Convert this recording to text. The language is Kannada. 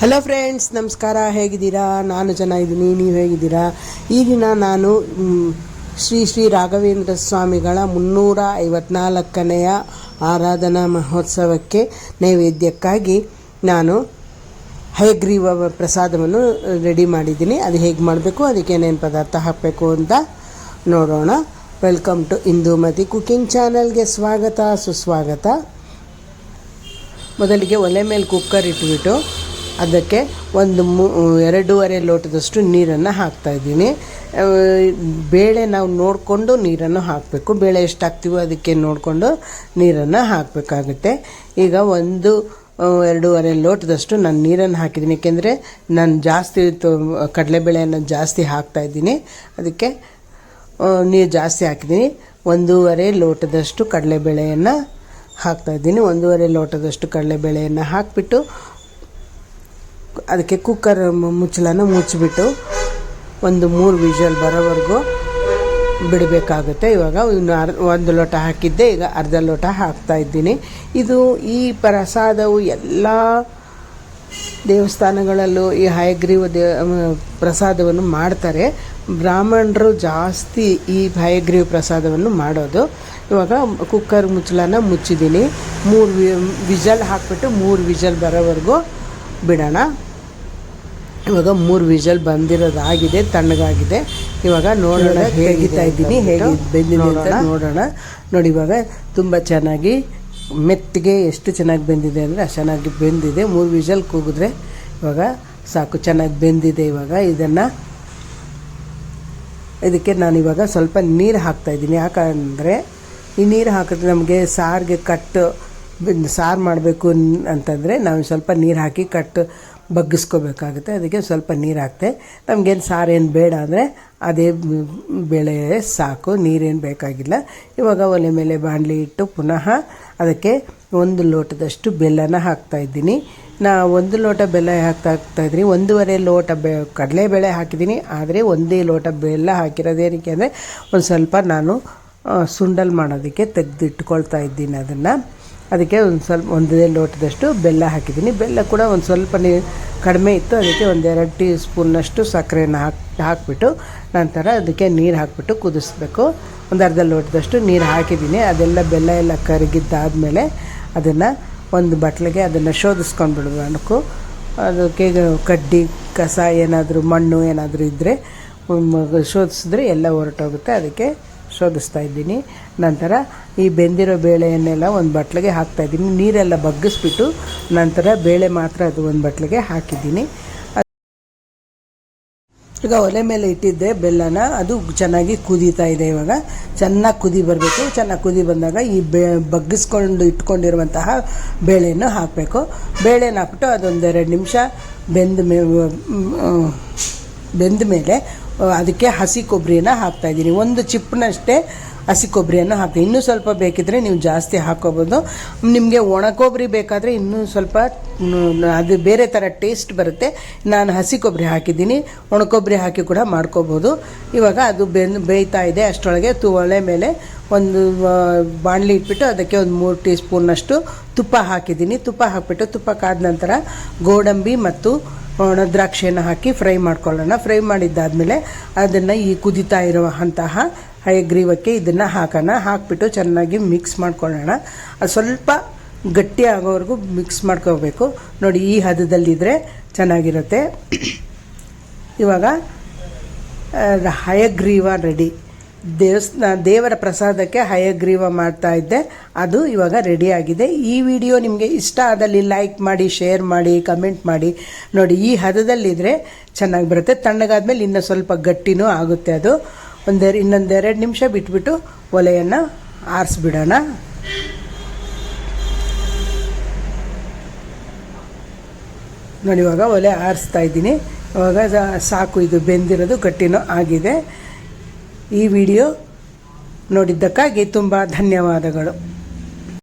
ಹಲೋ ಫ್ರೆಂಡ್ಸ್ ನಮಸ್ಕಾರ, ಹೇಗಿದ್ದೀರಾ? ನಾನು ಚೆನ್ನಾಗಿದ್ದೀನಿ ನೀವು ಹೇಗಿದ್ದೀರಾ? ಈ ದಿನ ನಾನು ಶ್ರೀ ಶ್ರೀ ರಾಘವೇಂದ್ರ ಸ್ವಾಮಿಗಳ ಮುನ್ನೂರ ಐವತ್ನಾಲ್ಕನೆಯ ಆರಾಧನಾ ಮಹೋತ್ಸವಕ್ಕೆ ನೈವೇದ್ಯಕ್ಕಾಗಿ ನಾನು ಹೈಗ್ರೀವ ಪ್ರಸಾದವನ್ನು ರೆಡಿ ಮಾಡಿದ್ದೀನಿ. ಅದು ಹೇಗೆ ಮಾಡಬೇಕು, ಅದಕ್ಕೆ ಏನೇನು ಪದಾರ್ಥ ಹಾಕಬೇಕು ಅಂತ ನೋಡೋಣ. ವೆಲ್ಕಮ್ ಟು ಇಂದುಮತಿ ಕುಕಿಂಗ್ ಚಾನಲ್ಗೆ ಸ್ವಾಗತ, ಸುಸ್ವಾಗತ. ಮೊದಲಿಗೆ ಒಲೆ ಮೇಲೆ ಕುಕ್ಕರ್ ಇಟ್ಬಿಟ್ಟು ಅದಕ್ಕೆ ಒಂದು ಮೂ ಎರಡೂವರೆ ಲೋಟದಷ್ಟು ನೀರನ್ನು ಹಾಕ್ತಾಯಿದ್ದೀನಿ ಬೇಳೆ ನಾವು ನೋಡಿಕೊಂಡು ನೀರನ್ನು ಹಾಕಬೇಕು. ಬೇಳೆ ಎಷ್ಟು ಹಾಕ್ತೀವೋ ಅದಕ್ಕೆ ನೋಡಿಕೊಂಡು ನೀರನ್ನು ಹಾಕಬೇಕಾಗುತ್ತೆ. ಈಗ ಒಂದು ಎರಡೂವರೆ ಲೋಟದಷ್ಟು ನಾನು ನೀರನ್ನು ಹಾಕಿದ್ದೀನಿ. ಏಕೆಂದರೆ ನಾನು ಜಾಸ್ತಿ ಕಡಲೆ ಕಡಲೆಬೇಳೆಯನ್ನು ಜಾಸ್ತಿ ಹಾಕ್ತಾಯಿದ್ದೀನಿ ಅದಕ್ಕೆ ನೀರು ಜಾಸ್ತಿ ಹಾಕಿದ್ದೀನಿ. ಒಂದೂವರೆ ಲೋಟದಷ್ಟು ಕಡಲೆಬೇಳೆಯನ್ನು ಹಾಕ್ತಾಯಿದ್ದೀನಿ ಒಂದೂವರೆ ಲೋಟದಷ್ಟು ಕಡಲೆಬೇಳೆಯನ್ನು ಹಾಕಿಬಿಟ್ಟು ಅದಕ್ಕೆ ಕುಕ್ಕರ್ ಮುಚ್ಚಳನ ಮುಚ್ಚಿಬಿಟ್ಟು ಒಂದು ಮೂರು ವಿಷಲ್ ಬರೋವರೆಗೂ ಬಿಡಬೇಕಾಗುತ್ತೆ. ಇವಾಗ ಇನ್ನು ಅರ್ ಒಂದು ಲೋಟ ಹಾಕಿದ್ದೆ, ಈಗ ಅರ್ಧ ಲೋಟ ಹಾಕ್ತಾ ಇದ್ದೀನಿ. ಇದು ಈ ಪ್ರಸಾದವು ಎಲ್ಲ ದೇವಸ್ಥಾನಗಳಲ್ಲೂ ಈ ಹಯಗ್ರೀವ ದೇ ಪ್ರಸಾದವನ್ನು ಮಾಡ್ತಾರೆ. ಬ್ರಾಹ್ಮಣರು ಜಾಸ್ತಿ ಈ ಹಯಗ್ರೀವ ಪ್ರಸಾದವನ್ನು ಮಾಡೋದು. ಇವಾಗ ಕುಕ್ಕರ್ ಮುಚ್ಚಳನ ಮುಚ್ಚಿದ್ದೀನಿ. ಮೂರು ವಿಜಲ್ ಹಾಕ್ಬಿಟ್ಟು ಮೂರು ವಿಜಲ್ ಬರೋವರೆಗೂ ಬಿಡೋಣ. ಇವಾಗ ಮೂರು ವಿಷಲ್ ಬಂದಿರೋದಾಗಿದೆ ತಣ್ಣಗಾಗಿದೆ. ಇವಾಗ ನೋಡೋಣ ಹೇಗಿತಾ ಇದ್ದೀನಿ ಹೇಗೆ ಬೆಂದಿದೆ ಅಂತ ನೋಡೋಣ. ನೋಡಿ ಇವಾಗ ತುಂಬ ಚೆನ್ನಾಗಿ ಮೆತ್ತಗೆ ಎಷ್ಟು ಚೆನ್ನಾಗಿ ಬೆಂದಿದೆ ಅಂದರೆ ಅಷ್ಟು ಚೆನ್ನಾಗಿ ಬೆಂದಿದೆ. ಮೂರು ವಿಜಲ್ ಕೂಗಿದ್ರೆ ಇವಾಗ ಸಾಕು ಚೆನ್ನಾಗಿ ಬೆಂದಿದೆ ಇವಾಗ. ಇದನ್ನು ಇದಕ್ಕೆ ನಾನು ಇವಾಗ ಸ್ವಲ್ಪ ನೀರು ಹಾಕ್ತಾಯಿದ್ದೀನಿ ಯಾಕಂದರೆ ಈ ನೀರು ಹಾಕಿದ್ರೆ ನಮಗೆ ಸಾರಿಗೆ ಕಟ್ಟು ಸಾರು ಮಾಡಬೇಕು ಅಂತಂದರೆ ನಾವು ಸ್ವಲ್ಪ ನೀರು ಹಾಕಿ ಕಟ್ಟು ಬಗ್ಗಿಸ್ಕೋಬೇಕಾಗುತ್ತೆ. ಅದಕ್ಕೆ ಸ್ವಲ್ಪ ನೀರು ಹಾಕ್ತೆ. ನಮಗೇನು ಏನು ಬೇಡ ಅಂದರೆ ಅದೇ ಬೇಳೆ ಸಾಕು, ನೀರೇನು ಬೇಕಾಗಿಲ್ಲ. ಇವಾಗ ಒಲೆ ಮೇಲೆ ಬಾಣಲಿ ಇಟ್ಟು ಪುನಃ ಅದಕ್ಕೆ ಒಂದು ಲೋಟದಷ್ಟು ಬೆಲ್ಲನ ಹಾಕ್ತಾ ಇದ್ದೀನಿ. ನಾ ಒಂದು ಲೋಟ ಬೆಲ್ಲ ಹಾಕ್ತಾ ಹಾಕ್ತಾ ಇದ್ದೀನಿ ಒಂದೂವರೆ ಲೋಟ ಬೆ, ಕಡಲೆಬೇಳೆ ಹಾಕಿದ್ದೀನಿ. ಆದರೆ ಒಂದೇ ಲೋಟ ಬೆಲ್ಲ ಹಾಕಿರೋದೇನಕ್ಕೆ ಅಂದರೆ ಒಂದು ಸ್ವಲ್ಪ ನಾನು ಸುಂಡಲ್ ಮಾಡೋದಕ್ಕೆ ತೆಗೆದಿಟ್ಕೊಳ್ತಾ ಇದ್ದೀನಿ ಅದನ್ನು. ಅದಕ್ಕೆ ಒಂದು ಸ್ವಲ್ಪ ಒಂದೇ ಲೋಟದಷ್ಟು ಬೆಲ್ಲ ಹಾಕಿದ್ದೀನಿ. ಬೆಲ್ಲ ಕೂಡ ಒಂದು ಸ್ವಲ್ಪ ನೀರು ಕಡಿಮೆ ಇತ್ತು, ಅದಕ್ಕೆ ಒಂದೆರಡು ಟೀ ಸ್ಪೂನ್ನಷ್ಟು ಸಕ್ಕರೆನ ಹಾಕಿ, ಹಾಕಿಬಿಟ್ಟು ನಂತರ ಅದಕ್ಕೆ ನೀರು ಹಾಕಿಬಿಟ್ಟು ಕುದಿಸ್ಬೇಕು. ಒಂದು ಅರ್ಧ ಲೋಟದಷ್ಟು ನೀರು ಹಾಕಿದ್ದೀನಿ. ಅದೆಲ್ಲ ಬೆಲ್ಲ ಎಲ್ಲ ಕರಗಿದ್ದಾದಮೇಲೆ ಅದನ್ನು ಒಂದು ಬಟ್ಲಿಗೆ ಅದನ್ನು ಶೋಧಿಸ್ಕೊಂಡು ಬಿಡಬೇಕು ಅದಕ್ಕೆ ಕಡ್ಡಿ, ಕಸ ಏನಾದರೂ ಮಣ್ಣು ಏನಾದರೂ ಇದ್ದರೆ ಶೋಧಿಸಿದ್ರೆ ಎಲ್ಲ ಹೊರಟೋಗುತ್ತೆ. ಅದಕ್ಕೆ ಶೋಧಿಸ್ತಾ ಇದ್ದೀನಿ. ನಂತರ ಈ ಬೆಂದಿರೋ ಬೇಳೆಯನ್ನೆಲ್ಲ ಒಂದು ಬಟ್ಲಿಗೆ ಹಾಕ್ತಾ ಇದ್ದೀನಿ. ನೀರೆಲ್ಲ ಬಗ್ಗಿಸ್ಬಿಟ್ಟು ನಂತರ ಬೇಳೆ ಮಾತ್ರ ಅದು ಒಂದು ಬಟ್ಲಿಗೆ ಹಾಕಿದ್ದೀನಿ. ಈಗ ಒಲೆ ಮೇಲೆ ಇಟ್ಟಿದ್ದೆ ಬೆಲ್ಲನ. ಅದು ಚೆನ್ನಾಗಿ ಕುದೀತಾ ಇದೆ ಇವಾಗ. ಚೆನ್ನಾಗಿ ಕುದಿ ಬರಬೇಕು. ಚೆನ್ನಾಗಿ ಕುದಿ ಬಂದಾಗ ಈ ಬೇ, ಬಗ್ಗಿಸ್ಕೊಂಡು ಇಟ್ಕೊಂಡಿರುವಂತಹ ಬೇಳೆಯನ್ನು ಹಾಕಬೇಕು. ಬೇಳೆನ ಹಾಕ್ಬಿಟ್ಟು ಅದೊಂದೆರಡು ನಿಮಿಷ ಬೆಂದ ಮೇ, ಬೆಂದ ಮೇಲೆ ಅದಕ್ಕೆ ಹಸಿ ಕೊಬ್ಬರಿಯನ್ನು ಹಾಕ್ತಾ ಇದ್ದೀನಿ. ಒಂದು ಚಿಪ್ಪನಷ್ಟೇ ಹಸಿ ಕೊಬ್ಬರಿಯನ್ನು ಹಾಕ್ತೀನಿ. ಇನ್ನೂ ಸ್ವಲ್ಪ ಬೇಕಿದ್ರೆ ನೀವು ಜಾಸ್ತಿ ಹಾಕೋಬೋದು ನಿಮಗೆ ಒಣ ಕೊಬ್ಬರಿ ಬೇಕಾದರೆ ಇನ್ನೂ ಸ್ವಲ್ಪ ಅದು ಬೇರೆ ಥರ ಟೇಸ್ಟ್ ಬರುತ್ತೆ. ನಾನು ಹಸಿ ಕೊಬ್ಬರಿ ಹಾಕಿದ್ದೀನಿ. ಒಣ ಕೊಬ್ಬರಿ ಹಾಕಿ ಕೂಡ ಮಾಡ್ಕೋಬೋದು. ಇವಾಗ ಅದು ಬೆಂದು ಬೇಯ್ತಾ ಇದೆ ಅಷ್ಟರೊಳಗೆ ತು ಒಲೆ ಮೇಲೆ ಒಂದು ಬಾಣಲಿ ಇಟ್ಬಿಟ್ಟು ಅದಕ್ಕೆ ಒಂದು ಮೂರು ಟೀ ಸ್ಪೂನಷ್ಟು ತುಪ್ಪ ಹಾಕಿದ್ದೀನಿ. ತುಪ್ಪ ಹಾಕಿಬಿಟ್ಟು ತುಪ್ಪ ಕಾದ ನಂತರ ಗೋಡಂಬಿ ಮತ್ತು ಒಣ ದ್ರಾಕ್ಷಿಯನ್ನು ಹಾಕಿ ಫ್ರೈ ಮಾಡ್ಕೊಳ್ಳೋಣ. ಫ್ರೈ ಮಾಡಿದ್ದಾದಮೇಲೆ ಅದನ್ನು ಈ ಕುದಿತಾ ಇರುವಂತಹ ಹಯಗ್ರೀವಕ್ಕೆ ಇದನ್ನು ಹಾಕೋಣ. ಹಾಕಿಬಿಟ್ಟು ಚೆನ್ನಾಗಿ ಮಿಕ್ಸ್ ಮಾಡ್ಕೊಳ್ಳೋಣ. ಅದು ಸ್ವಲ್ಪ ಗಟ್ಟಿ ಆಗೋವರೆಗೂ ಮಿಕ್ಸ್ ಮಾಡ್ಕೋಬೇಕು. ನೋಡಿ, ಈ ಹದದಲ್ಲಿದ್ದರೆ ಚೆನ್ನಾಗಿರುತ್ತೆ. ಇವಾಗ ಹಯಗ್ರೀವ ರೆಡಿ. ದೇವಸ್ಥಾನ ದೇವರ ಪ್ರಸಾದಕ್ಕೆ ಹಯಗ್ರೀವ ಮಾಡ್ತಾ ಇದ್ದೆ. ಅದು ಇವಾಗ ರೆಡಿಯಾಗಿದೆ ಈ ವಿಡಿಯೋ ನಿಮಗೆ ಇಷ್ಟ ಆದಲ್ಲಿ ಲೈಕ್ ಮಾಡಿ ಶೇರ್ ಮಾಡಿ ಕಮೆಂಟ್ ಮಾಡಿ. ನೋಡಿ, ಈ ಹದದಲ್ಲಿದ್ದರೆ ಚೆನ್ನಾಗಿ ಬರುತ್ತೆ. ತಣ್ಣಗಾದ್ಮೇಲೆ ಇನ್ನೂ ಸ್ವಲ್ಪ ಗಟ್ಟಿನೂ ಆಗುತ್ತೆ ಅದು. ಒಂದೆರಡು ಇನ್ನೊಂದೆರಡು ನಿಮಿಷ ಬಿಟ್ಬಿಟ್ಟು ಒಲೆಯನ್ನು ಆರಿಸ್ಬಿಡೋಣ. ನೋಡಿ, ಇವಾಗ ಒಲೆ ಆರಿಸ್ತಾ ಇದ್ದೀನಿ. ಇವಾಗ ಸಾಕು, ಇದು ಬೆಂದಿರೋದು, ಗಟ್ಟಿನೂ ಆಗಿದೆ. ಈ ವಿಡಿಯೋ ನೋಡಿದ್ದಕ್ಕಾಗಿ ತುಂಬ ಧನ್ಯವಾದಗಳು.